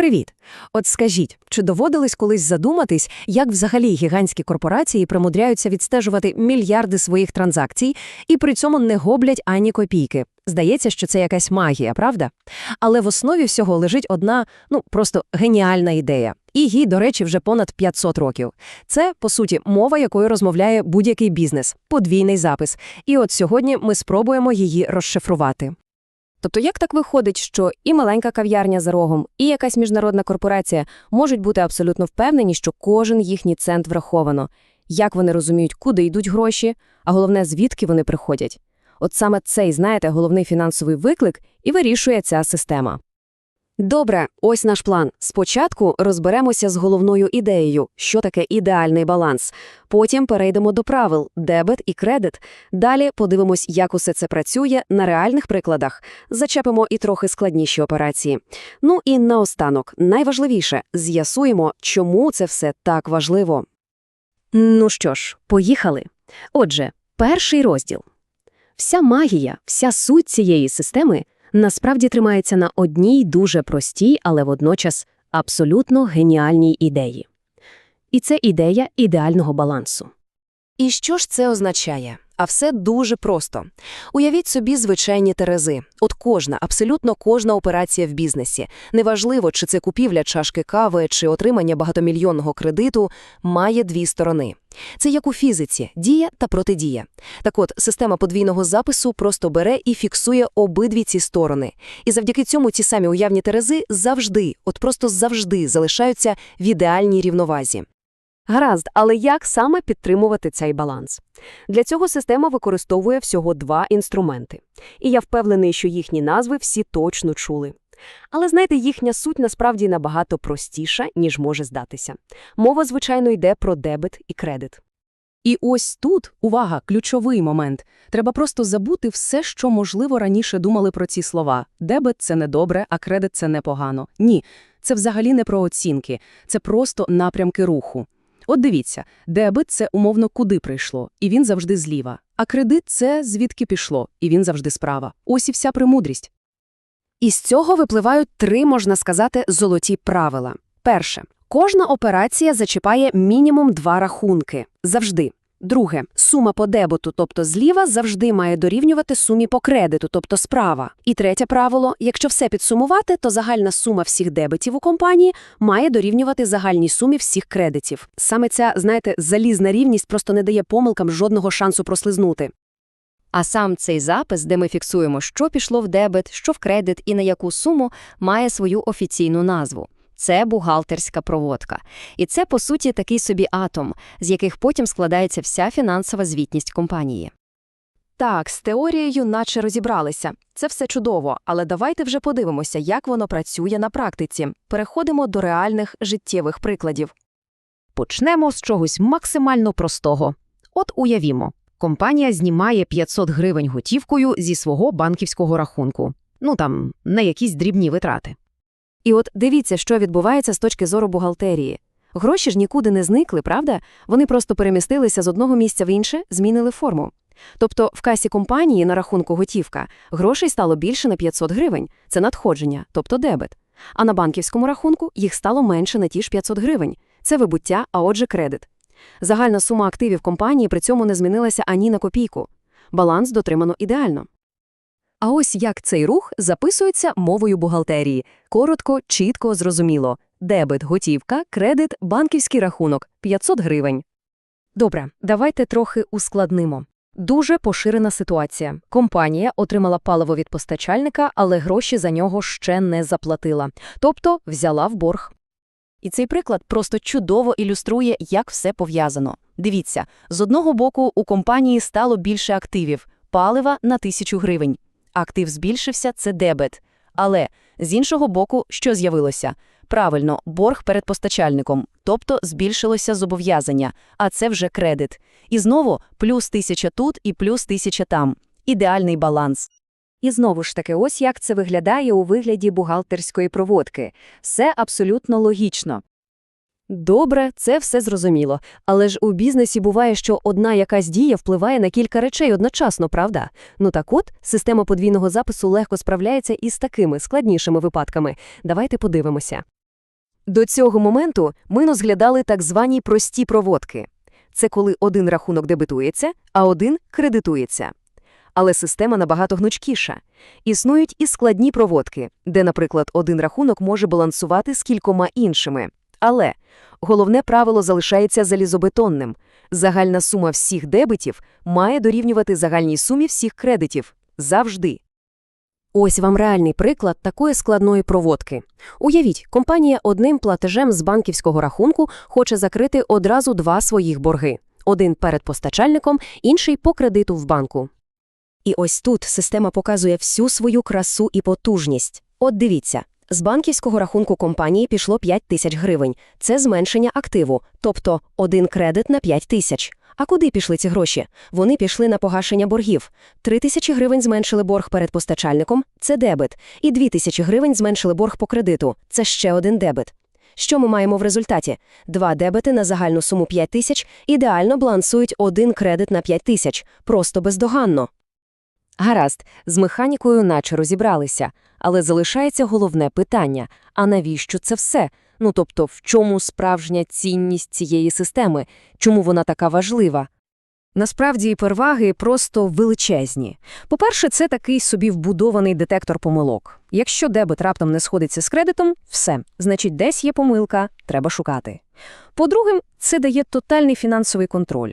Привіт! От скажіть, чи доводилось колись задуматись, як взагалі гігантські корпорації примудряються відстежувати мільярди своїх транзакцій і при цьому не гоблять ані копійки? Здається, що це якась магія, правда? Але в основі всього лежить одна, ну, просто геніальна ідея. І їй, до речі, вже понад 500 років. Це, по суті, мова, якою розмовляє будь-який бізнес, подвійний запис. І от сьогодні ми спробуємо її розшифрувати. Тобто як так виходить, що і маленька кав'ярня за рогом, і якась міжнародна корпорація можуть бути абсолютно впевнені, що кожен їхній цент враховано, як вони розуміють, куди йдуть гроші, а головне, звідки вони приходять. От саме цей, знаєте, головний фінансовий виклик і вирішує ця система. Добре, ось наш план. Спочатку розберемося з головною ідеєю, що таке ідеальний баланс. Потім перейдемо до правил дебет і кредит. Далі подивимось, як усе це працює на реальних прикладах. Зачепимо і трохи складніші операції. Ну і наостанок, найважливіше з'ясуємо, чому це все так важливо. Ну що ж, поїхали. Отже, перший розділ. Вся магія, вся суть цієї системи насправді тримається на одній дуже простій, але водночас абсолютно геніальній ідеї. І це ідея ідеального балансу. І що ж це означає? А все дуже просто. Уявіть собі звичайні терези. От кожна, абсолютно кожна операція в бізнесі, неважливо, чи це купівля чашки кави, чи отримання багатомільйонного кредиту, має дві сторони. Це як у фізиці – дія та протидія. Так от, система подвійного запису просто бере і фіксує обидві ці сторони. І завдяки цьому ті самі уявні терези завжди, от просто завжди залишаються в ідеальній рівновазі. Гаразд, але як саме підтримувати цей баланс? Для цього система використовує всього два інструменти. І я впевнений, що їхні назви всі точно чули. Але знаєте, їхня суть насправді набагато простіша, ніж може здатися. Мова, звичайно, йде про дебет і кредит. І ось тут, увага, ключовий момент. Треба просто забути все, що, можливо, раніше думали про ці слова. Дебет – це не добре, а кредит – це непогано. Ні, це взагалі не про оцінки, це просто напрямки руху. От дивіться, дебет – це умовно куди прийшло, і він завжди зліва. А кредит – це звідки пішло, і він завжди справа. Ось і вся премудрість. Із цього випливають три, можна сказати, золоті правила. Перше. Кожна операція зачіпає мінімум два рахунки. Завжди. Друге. Сума по дебету, тобто зліва, завжди має дорівнювати сумі по кредиту, тобто справа. І третє правило. Якщо все підсумувати, то загальна сума всіх дебетів у компанії має дорівнювати загальній сумі всіх кредитів. Саме ця, знаєте, залізна рівність просто не дає помилкам жодного шансу прослизнути. А сам цей запис, де ми фіксуємо, що пішло в дебет, що в кредит і на яку суму, має свою офіційну назву. Це бухгалтерська проводка. І це, по суті, такий собі атом, з яких потім складається вся фінансова звітність компанії. Так, з теорією наче розібралися. Це все чудово, але давайте вже подивимося, як воно працює на практиці. Переходимо до реальних життєвих прикладів. Почнемо з чогось максимально простого. От уявімо, компанія знімає 500 гривень готівкою зі свого банківського рахунку. Ну там, не якісь дрібні витрати. І от дивіться, що відбувається з точки зору бухгалтерії. Гроші ж нікуди не зникли, правда? Вони просто перемістилися з одного місця в інше, змінили форму. Тобто в касі компанії на рахунку готівка грошей стало більше на 500 гривень. Це надходження, тобто дебет. А на банківському рахунку їх стало менше на ті ж 500 гривень. Це вибуття, а отже кредит. Загальна сума активів компанії при цьому не змінилася ані на копійку. Баланс дотримано ідеально. А ось як цей рух записується мовою бухгалтерії. Коротко, чітко, зрозуміло. Дебет, готівка, кредит, банківський рахунок – 500 гривень. Добре, давайте трохи ускладнимо. Дуже поширена ситуація. Компанія отримала паливо від постачальника, але гроші за нього ще не заплатила. Тобто взяла в борг. І цей приклад просто чудово ілюструє, як все пов'язано. Дивіться, з одного боку у компанії стало більше активів – палива на тисячу гривень. Актив збільшився – це дебет. Але з іншого боку, що з'явилося? Правильно, борг перед постачальником, тобто збільшилося зобов'язання, а це вже кредит. І знову плюс тисяча тут і плюс тисяча там. Ідеальний баланс. І знову ж таки, ось як це виглядає у вигляді бухгалтерської проводки. Все абсолютно логічно. Добре, це все зрозуміло. Але ж у бізнесі буває, що одна якась дія впливає на кілька речей одночасно, правда? Ну так от, система подвійного запису легко справляється із такими складнішими випадками. Давайте подивимося. До цього моменту ми розглядали так звані прості проводки. Це коли один рахунок дебетується, а один кредитується. Але система набагато гнучкіша. Існують і складні проводки, де, наприклад, один рахунок може балансувати з кількома іншими. Але головне правило залишається залізобетонним. Загальна сума всіх дебетів має дорівнювати загальній сумі всіх кредитів. Завжди. Ось вам реальний приклад такої складної проводки. Уявіть, компанія одним платежем з банківського рахунку хоче закрити одразу два своїх борги. Один перед постачальником, інший по кредиту в банку. І ось тут система показує всю свою красу і потужність. От дивіться, з банківського рахунку компанії пішло 5 тисяч гривень. Це зменшення активу, тобто один кредит на 5 тисяч. А куди пішли ці гроші? Вони пішли на погашення боргів. 3 тисячі гривень зменшили борг перед постачальником – це дебет. І 2 тисячі гривень зменшили борг по кредиту – це ще один дебет. Що ми маємо в результаті? Два дебети на загальну суму 5 тисяч ідеально балансують один кредит на 5 тисяч. Просто бездоганно. Гаразд, з механікою наче розібралися, але залишається головне питання – а навіщо це все? Ну тобто, в чому справжня цінність цієї системи? Чому вона така важлива? Насправді переваги просто величезні. По-перше, це такий собі вбудований детектор помилок. Якщо дебет раптом не сходиться з кредитом, все, значить десь є помилка, треба шукати. По-друге, це дає тотальний фінансовий контроль.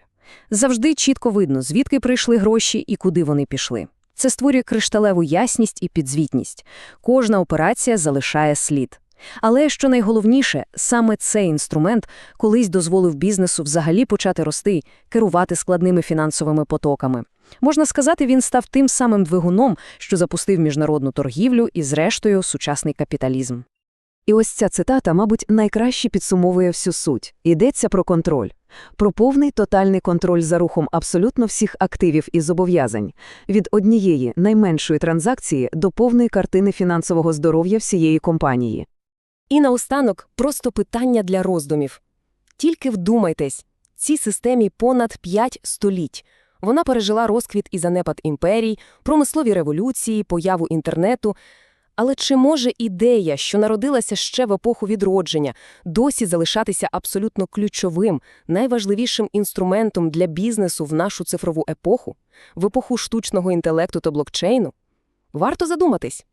Завжди чітко видно, звідки прийшли гроші і куди вони пішли. Це створює кришталеву ясність і підзвітність. Кожна операція залишає слід. Але, що найголовніше, саме цей інструмент колись дозволив бізнесу взагалі почати рости, керувати складними фінансовими потоками. Можна сказати, він став тим самим двигуном, що запустив міжнародну торгівлю і, зрештою, сучасний капіталізм. І ось ця цитата, мабуть, найкраще підсумовує всю суть. Йдеться про контроль. Про повний тотальний контроль за рухом абсолютно всіх активів і зобов'язань. Від однієї найменшої транзакції до повної картини фінансового здоров'я всієї компанії. І наостанок просто питання для роздумів. Тільки вдумайтесь, цій системі понад 5 століть. Вона пережила розквіт і занепад імперій, промислові революції, появу інтернету. Але чи може ідея, що народилася ще в епоху відродження, досі залишатися абсолютно ключовим, найважливішим інструментом для бізнесу в нашу цифрову епоху, в епоху штучного інтелекту та блокчейну? Варто задуматись.